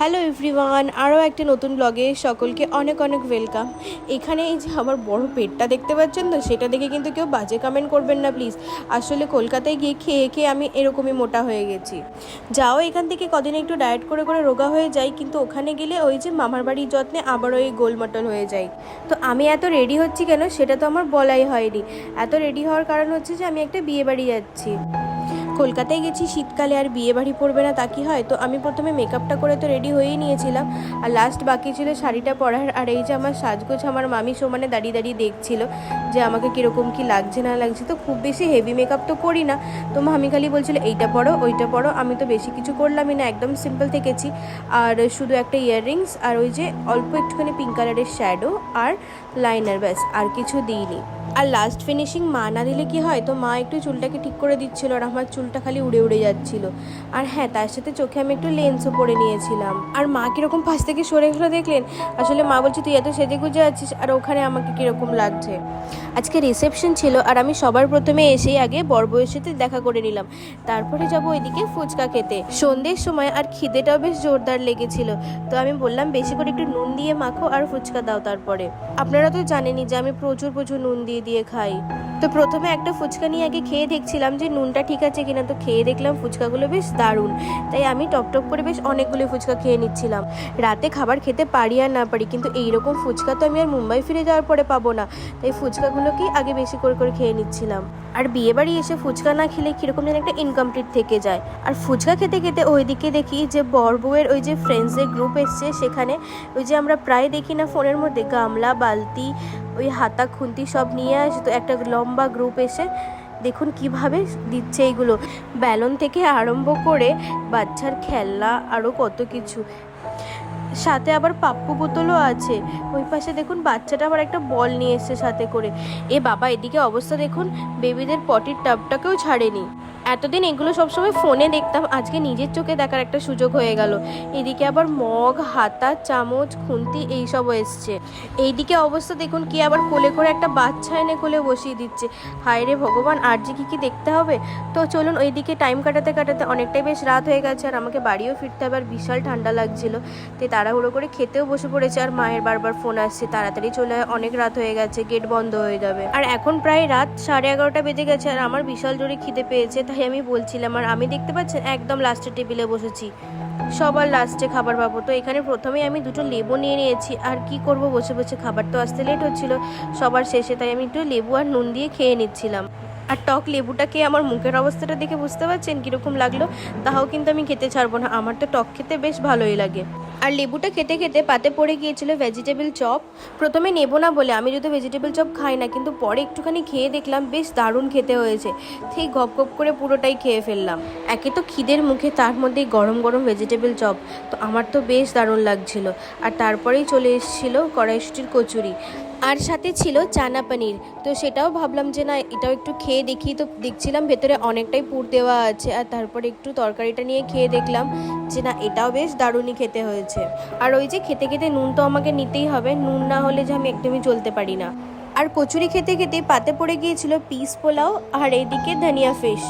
Hello everyone আরও একটা নতুন ব্লগে সকলকে অনেক অনেক ওয়েলকাম এখানে এই যে আমার বড় পেটটা দেখতে পাচ্ছেন তো, সেটা দেখে কিন্তু কেউ বাজে কমেন্ট করবেন না প্লিজ আসলে কলকাতায় গিয়ে খেয়ে খেয়ে আমি এরকমই মোটা হয়ে গেছি। যাও এখান থেকে কদিন একটু ডায়েট করে করে রোগা হয়ে যাই, কিন্তু ওখানে গেলে ওই যে মামার বাড়ির যত্নে আবার ওই গোলমটল হয়ে যায়। তো আমি এত রেডি হচ্ছি কেন, সেটা তো আমার বলাই হয়নি। এত রেডি হওয়ার কারণ হচ্ছে যে আমি একটা বিয়ে বাড়ি যাচ্ছি। কলকাতায় গেছি, শীতকালে আর বিয়ে বাড়ি পড়বে না, তা কি হয়? তো আমি প্রথমে মেকআপটা করে তো রেডি হয়েই নিয়েছিলাম। আর লাস্ট বাকি ছিল শাড়িটা পরার, আর এই যে আমার সাজগোজ আমার মামি সমানে দাঁড়িয়ে দাঁড়িয়ে দেখছিল যে আমাকে কীরকম কি লাগছে, না লাগছে, তো খুব বেশি হেভি মেকআপ তো করি না। তো মামি খালি বলছিল, এইটা পরো, ওইটা পরো, আমি তো বেশি কিছু করলামই না, একদম সিম্পল থেকেছি। আর শুধু একটা ইয়াররিংস আর ওই যে অল্প একটুখানি পিঙ্ক কালারের শ্যাডো আর লাইনার ব্যাস, আর কিছু দিইনি। আর লাস্ট ফিনিশিং মা না দিলে কি হয়? তো মা একটু চুলটাকে ঠিক করে দিচ্ছিল, আর আমার চুলটা খালি উড়ে উড়ে যাচ্ছিল। আর হ্যাঁ তার সাথে চোখে আমি একটু লেন্সও পরে নিয়েছিলাম। আর মা কীরকম পাশ থেকে সরে গেলো দেখলেন? আসলে মা বলছে, তুই এত সেজে গুজে আছিস, আর ওখানে আমাকে কীরকম লাগছে? আজকে রিসেপশন ছিল, আর আমি সবার প্রথমে এসেই আগে বরবইয়ের সাথে দেখা করে নিলাম। তারপরে যাব ওইদিকে ফুচকা খেতে। সন্ধ্যের সময় আর খিদেটাও বেশ জোরদার লেগেছিল। তো আমি বললাম, বেশি করে একটু নুন দিয়ে মাখো আর ফুচকা দাও তারপরে। আপনারা তো জানেনই যে আমি প্রচুর প্রচুর নুন দিয়ে দিয়ে খাই। তো প্রথমে একটা ফুচকা নিয়ে আগে খেয়ে দেখছিলাম যে নুনটা ঠিক আছে কিনা, তো খেয়ে দেখলাম ফুচকাগুলো বেশ দারুণ। তাই আমি টপ টপ করে বেশ অনেকগুলো ফুচকা খেয়ে নিচ্ছিলাম। রাতে খাবার খেতে পারি আর না পারি, কিন্তু এইরকম ফুচকা তো আমি আর মুম্বাই ফিরে যাওয়ার পরে পাবো না। তাই ফুচকাগুলোকেই আগে বেশি করে করে খেয়ে নিচ্ছিলাম। আর বিয়ে বাড়ি এসে ফুচকা না খেলে কীরকম যেন একটা ইনকমপ্লিট থেকে যায়। আর ফুচকা খেতে খেতে ওইদিকে দেখি যে বর বউয়ের ওই যে ফ্রেন্ডসের গ্রুপ এসছে সেখানে, ওই যে আমরা প্রায় দেখি না ফোনের মধ্যে, গামলা, বালতি ওই হাতা খুন্তি সব নিয়ে আসে, তো একটা লম্বা গ্রুপ এসে দেখুন কীভাবে দিচ্ছে এইগুলো ব্যালন থেকে আরম্ভ করে বাচ্চার খেলনা আরও কত কিছু। সাথে আবার পাপ্পু বোতলও আছে। ওই পাশে দেখুন বাচ্চাটা আবার একটা বল নিয়ে এসছে সাথে করে। এ বাবা, এদিকে অবস্থা দেখুন, বেবিদের পটির টাবটাকেও ছাড়েনি। এতদিন এগুলো সবসময় ফোনে দেখতাম, আজকে নিজের চোখে দেখার একটা সুযোগ হয়ে গেল। এদিকে আবার মগ, হাতা, চামচ, খুন্তি এইসবও এসছে। এইদিকে অবস্থা দেখুন, কি আবার কোলে করে একটা বাচ্চা এনে কোলে বসিয়ে দিচ্ছে। হায় রে ভগবান, আর যে কি কি দেখতে হবে? তো চলুন ওইদিকে টাইম কাটাতে কাটাতে অনেকটাই বেশ রাত হয়ে গেছে আর আমাকে বাড়িও ফিরতে হবে আর বিশাল ঠান্ডা লাগছিল। তো তাড়াহুড়ো করে খেতেও বসে পড়েছে আর মায়ের বারবার ফোন আসছে। তাড়াতাড়ি চলে অনেক রাত হয়ে গেছে গেট বন্ধ হয়ে যাবে। আর এখন প্রায় রাত সাড়ে এগারোটা বেজে গেছে আর আমার বিশাল জোরে খিদে পেয়েছে, তাই আমি বলছিলাম, আর আমি দেখতে পাচ্ছেন একদম লাস্টের টেবিলে বসেছি। সবার লাস্টে খাবার পাবো। তো এখানে প্রথমেই আমি দুটো লেবু নিয়ে নিয়েছি। আর কি করব? বসে বসে খাবার তো আসতে লেট হচ্ছিল। সবার শেষে তাই আমি একটু লেবু আর নুন দিয়ে খেয়ে নিচ্ছিলাম। আর টক লেবুটা খেয়ে আমার মুখের অবস্থাটা দেখে বুঝতে পারছেন কীরকম লাগল? তাও কিন্তু আমি খেতে ছাড়বো না। আমার তো টক খেতে বেশ ভালোই লাগে। আর লেবুটা খেতে খেতে পাতে পড়ে গিয়েছিল ভেজিটেবল চপ প্রথমে নেব না বলে, আমি যদি ভেজিটেবল চপ খাই না, কিন্তু পরে একটুখানি খেয়ে দেখলাম বেশ দারুণ খেতে হয়েছে। ঠিক গপ গপ করে পুরোটাই খেয়ে ফেললাম। একে তো খিদের মুখে তার মধ্যে গরম গরম ভেজিটেবল চপ তো আমার তো বেশ দারুণ লাগছিল। আর তারপরেই চলে এসেছিল কড়াইশুটির কচুরি। আর সাথে ছিল চানা পানির। তো সেটাও ভাবলাম যে না, এটাও একটু খেয়ে দেখি। তো দেখছিলাম ভেতরে অনেকটাই পুর দেওয়া আছে। আর তারপরে একটু তরকারিটা নিয়ে খেয়ে দেখলাম যে না, এটাও বেশ দারুণই খেতে হয়েছে। আর ওই যে খেতে খেতে নুন তো আমাকে নিতেই হবে, নুন না হলে যে আমি একদমই চলতে পারি না। আর কচুরি খেতে খেতে পাতে পড়ে গিয়েছিল পিস পোলাও আর এইদিকে ধনিয়া ফিশ।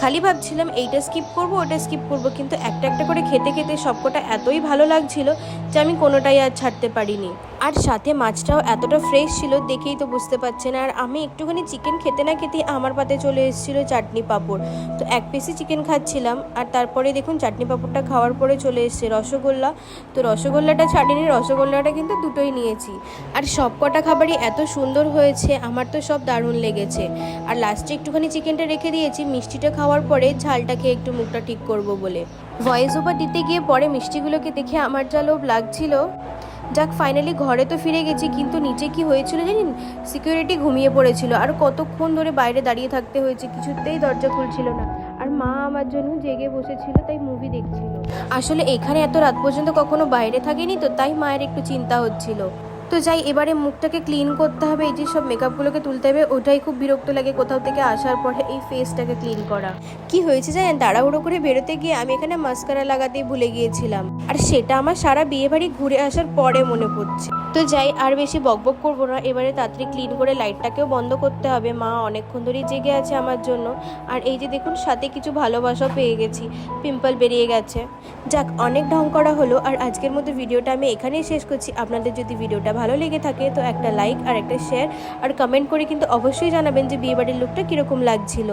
খালি ভাবছিলাম এইটা স্কিপ করব, ওটা স্কিপ করব, কিন্তু একটা একটা করে খেতে খেতে সবকটা এতই ভালো লাগছিল যে আমি কোনোটাই আর ছাড়তে পারিনি। আর সাথে মাছটাও এতটা ফ্রেশ ছিল দেখেই তো বুঝতে পারছেন। আর আমি একটুখানি চিকেন খেতে না খেতে আমার পাতে চলে এসেছিল চাটনি পাঁপড়। তো এক পিসই চিকেন খাচ্ছিলাম, আর তারপরে দেখুন চাটনি পাঁপড়টা খাওয়ার পরে চলে এসছে রসগোল্লা। তো রসগোল্লাটা ছাড়িনি, রসগোল্লাটা কিন্তু দুটোই নিয়েছি। আর সব কটা খাবারই এত সুন্দর হয়েছে, আমার তো সব দারুণ লেগেছে। আর লাস্টে একটুখানি চিকেনটা রেখে দিয়েছি, মিষ্টিটা খাওয়ার পরে ঝালটা খেয়ে একটু মুখটা ঠিক করব বলে। ভয়েস ওভার দিতে গিয়ে পরে মিষ্টিগুলোকে দেখে আমার যা লোভ লাগছিল। যাক ফাইনালি ঘরে তো ফিরে গেছি, কিন্তু নিচে কি হয়েছিল জানেন? সিকিউরিটি ঘুমিয়ে পড়েছিল। আর কতক্ষণ ধরে বাইরে দাঁড়িয়ে থাকতে হয়েছে কিছুতেই দরজা খুলছিল না। আর মা আমার জন্য জেগে বসেছিল, তাই মুভি দেখছিল। আসলে এখানে এত রাত পর্যন্ত কখনো বাইরে থাকেনি তো, তাই মায়ের একটু চিন্তা হচ্ছিল। তো যাই, এবারে মুখটাকে ক্লিন করতে হবে। এই যে সব মেকআপগুলোকে তুলতে হবে, ওটাই খুব বিরক্ত লাগে কোথাও থেকে আসার পরে এই ফেসটাকে ক্লিন করা। কি হয়েছে জানেন? তাড়াহুড়ো করে বেরোতে গিয়ে আমি এখানে মাস্কারা লাগাতেই ভুলে গিয়েছিলাম। আর সেটা আমার সারা বিয়ে বাড়ি ঘুরে আসার পরে মনে পড়ছে। তো যাই, আর বেশি বকবক করব না। এবারে তাড়াতাড়ি ক্লিন করে লাইটটাকেও বন্ধ করতে হবে। মা অনেকক্ষণ ধরেই জেগে আছে আমার জন্য। আর এই যে দেখুন, সাথে কিছু ভালোবাসাও পেয়ে গেছি। পিম্পল বেরিয়ে গেছে। যাক, অনেক ঢং করা হলো। আর আজকের মতো ভিডিওটা আমি এখানেই শেষ করছি। আপনাদের যদি ভিডিওটা ভালো লেগে থাকে, তো একটা লাইক আর একটা শেয়ার আর কমেন্ট করে কিন্তু অবশ্যই জানাবেন যে বিয়েবাড়ির লুকটা কীরকম লাগছিল।